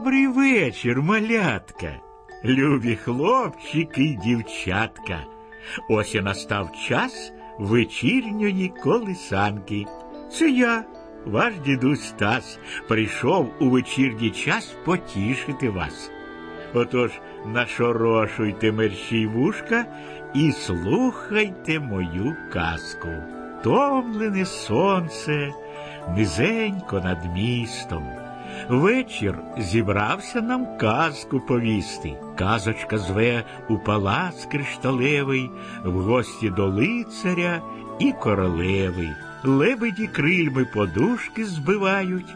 Добрий вечір, малятка, любі хлопчики й дівчатка. Ось і настав час вечірньої колисанки. Це я, ваш дідусь Стас, прийшов у вечірній час потішити вас. Отож, нашорошуйте мерщій вушка і слухайте мою казку. Томлене сонце, низенько над містом. Вечір зібрався нам казку повісти. Казочка зве у палац кришталевий, в гості до лицаря і королеви. Лебеді крильми подушки збивають,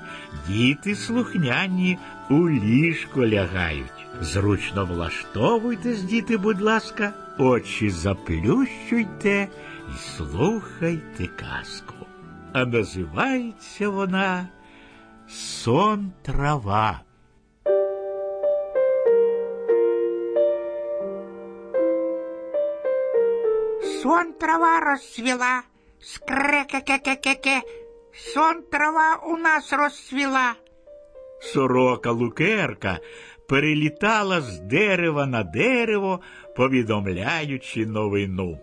діти слухняні у ліжко лягають. Зручно влаштовуйтесь, діти, будь ласка, очі заплющуйте і слухайте казку. А називається вона Сон трава. Сон трава розцвіла, скреке-ке-ке-ке-ке. Сон трава у нас розцвіла. Сорока Лукерка перелітала з дерева на дерево, повідомляючи новину.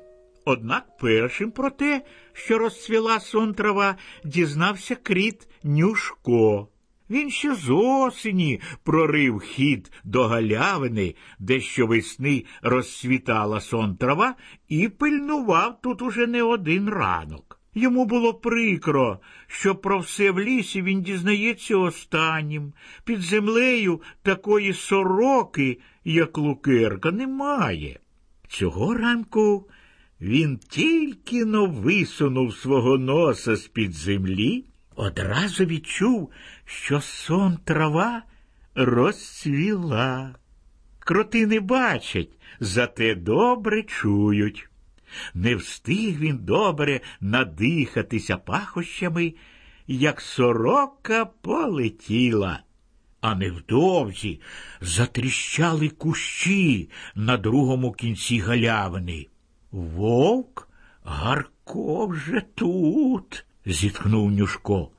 Однак першим про те, що розцвіла сон трава, дізнався кріт Нюшко. Він ще з осені прорив хід до галявини, де щовесни розцвітала сон трава, і пильнував тут уже не один ранок. Йому було прикро, що про все в лісі він дізнається останнім. Під землею такої сороки, як лукерка, немає. Цього ранку він тільки но висунув свого носа з-під землі, одразу відчув, що сон трава розцвіла. Кроти не бачать, зате добре чують. Не встиг він добре надихатися пахощами, як сорока полетіла. А невдовзі затріщали кущі на другому кінці галявини. Вовк Гарко вже тут, зітхнув Нюшко.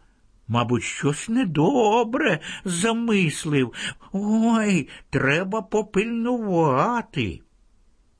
Мабуть, щось недобре замислив. Ой, треба попильнувати.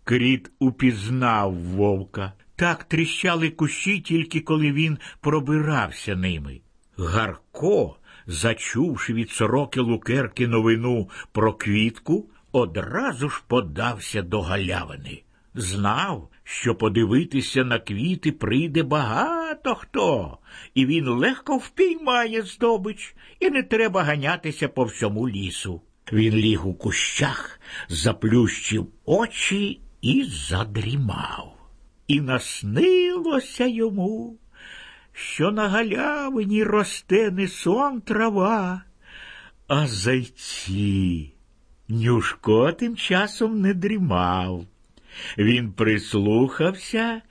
Кріт упізнав вовка. Так тріщали кущі, тільки коли він пробирався ними. Гарко, зачувши від сороки лукерки новину про квітку, одразу ж подався до галявини. Знав, що подивитися на квіти прийде багато хто, і він легко впіймає здобич, і не треба ганятися по всьому лісу. Він ліг у кущах, заплющив очі і задрімав. І наснилося йому, що на галявині росте не сон трава, а зайці. Нюшко тим часом не дрімав. Він прислухався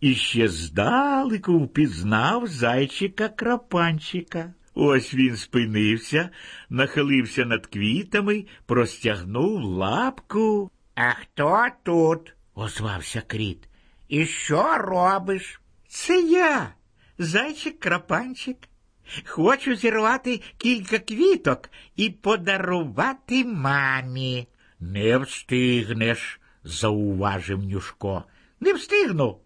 і ще здалеку впізнав зайчика крапанчика. Ось він спинився, нахилився над квітами, простягнув лапку. А хто тут? Озвався кріт. І що робиш? Це я, зайчик крапанчик. Хочу зірвати кілька квіток і подарувати мамі. Не встигнеш, зауважив Нюшко. Не встигну,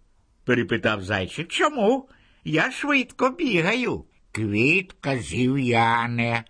перепитав зайчик. Чому? Я швидко бігаю. Квітка зів'яне,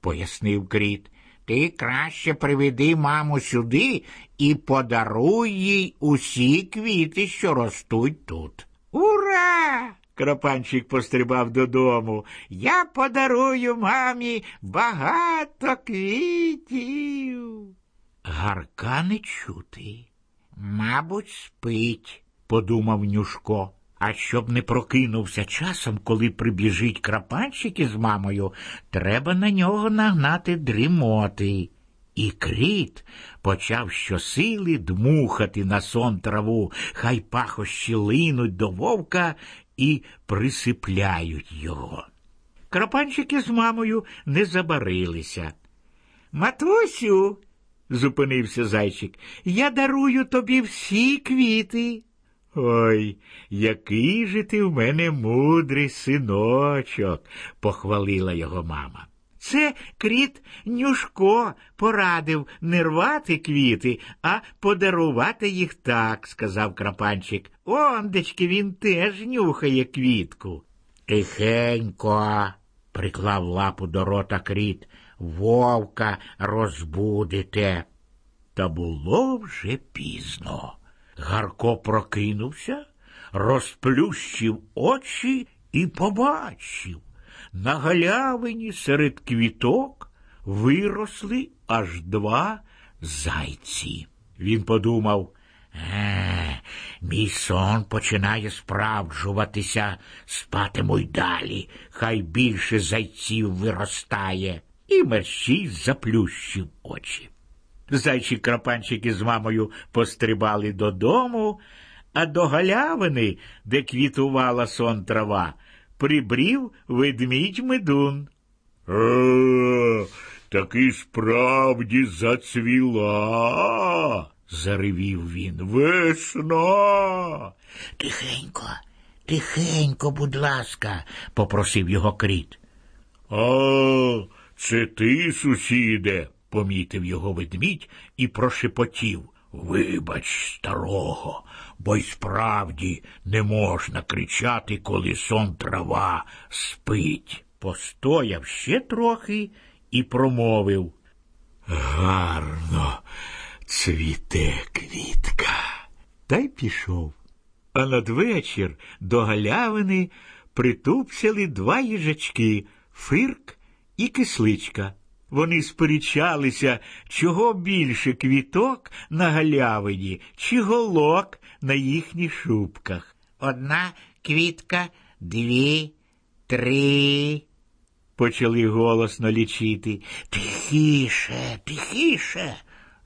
пояснив кріт. Ти краще приведи маму сюди і подаруй їй усі квіти, що ростуть тут. Ура! Крапанчик пострибав додому. Я подарую мамі багато квітів. Гарка не чути. Мабуть, спить, подумав Нюшко. А щоб не прокинувся часом, коли прибіжить крапанчик із мамою, треба на нього нагнати дрімоти. І кріт почав щосили дмухати на сон траву, хай пахощі линуть до вовка і присипляють його. Крапанчики з мамою не забарилися. Матусю, зупинився зайчик, я дарую тобі всі квіти. Ой, який же ти в мене мудрий синочок, похвалила його мама. Це кріт Нюшко порадив не рвати квіти, а подарувати їх так, сказав крапанчик. Ондечки він теж нюхає квітку. Тихенько, приклав лапу до рота кріт. Вовка розбудите. Та було вже пізно. Гарко прокинувся, розплющив очі і побачив. На галявині серед квіток виросли аж два зайці. Він подумав, Е, мій сон починає справджуватися, спатиму й далі, хай більше зайців виростає. і мерщій заплющив очі. Зайчі крапанчики з мамою пострибали додому, а до галявини, де квітувала сон трава, прибрів ведмідь медун. Е, таки справді зацвіла, заревів він. Весна. Тихенько, тихенько, будь ласка, попросив його кріт. А, це ти, сусіде, помітив його ведмідь і прошепотів. Вибач, старого, бо й справді не можна кричати, коли сон трава спить. Постояв ще трохи і промовив. Гарно цвіте квітка. Та й пішов. А надвечір до галявини притупсяли два їжачки Фирк і кисличка. Вони сперечалися, чого більше квіток на галявині, чи голок на їхніх шубках. Одна квітка, дві, три. Почали голосно лічити. Тихіше, тихіше,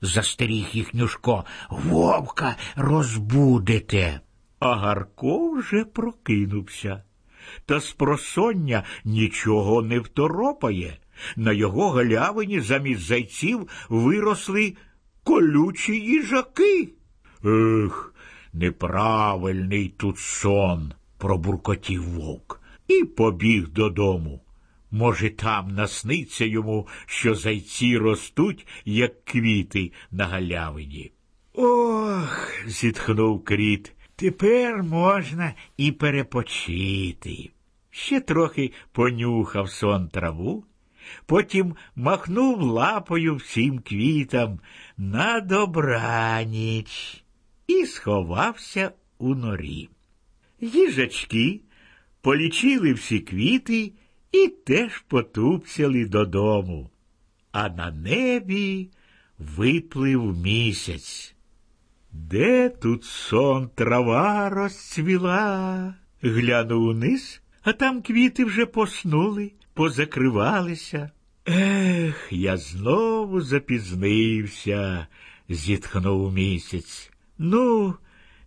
застеріг їх Нюшко. Вовка розбудете. А Гарко вже прокинувся. Та з просоння нічого не второпає. На його галявині замість зайців виросли колючі їжаки. Ех, неправильний тут сон, пробуркотів вовк і побіг додому. Може, там насниться йому, що зайці ростуть, як квіти на галявині. Ох, зітхнув кріт, тепер можна і перепочити. Ще трохи понюхав сон траву, потім махнув лапою всім квітам на добраніч і сховався у норі. Їжачки полічили всі квіти і теж потупсяли додому. А на небі виплив місяць. Де тут сон трава розцвіла? Глянув униз, а там квіти вже поснули, позакривалися. Ех, я знову запізнився, зітхнув місяць. Ну,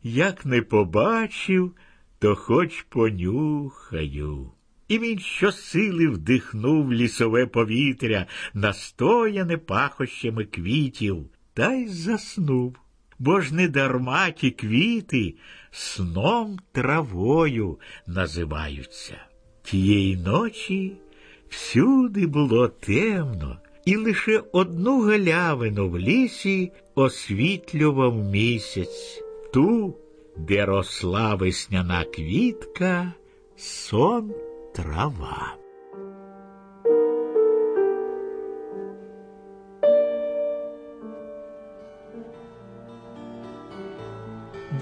як не побачив, то хоч понюхаю. І він щосили вдихнув лісове повітря, настояне пахощами квітів, та й заснув. Бо ж не дарма ті квіти сном травою називаються. Тієї ночі всюди було темно, і лише одну галявину в лісі освітлював місяць, ту, де росла весняна квітка, сон трава.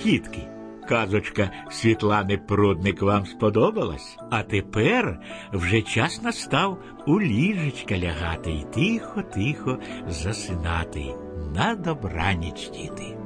Дітки, казочка Світлани Прудник вам сподобалась, а тепер вже час настав у ліжечка лягати і тихо-тихо засинати на добраніч, діти.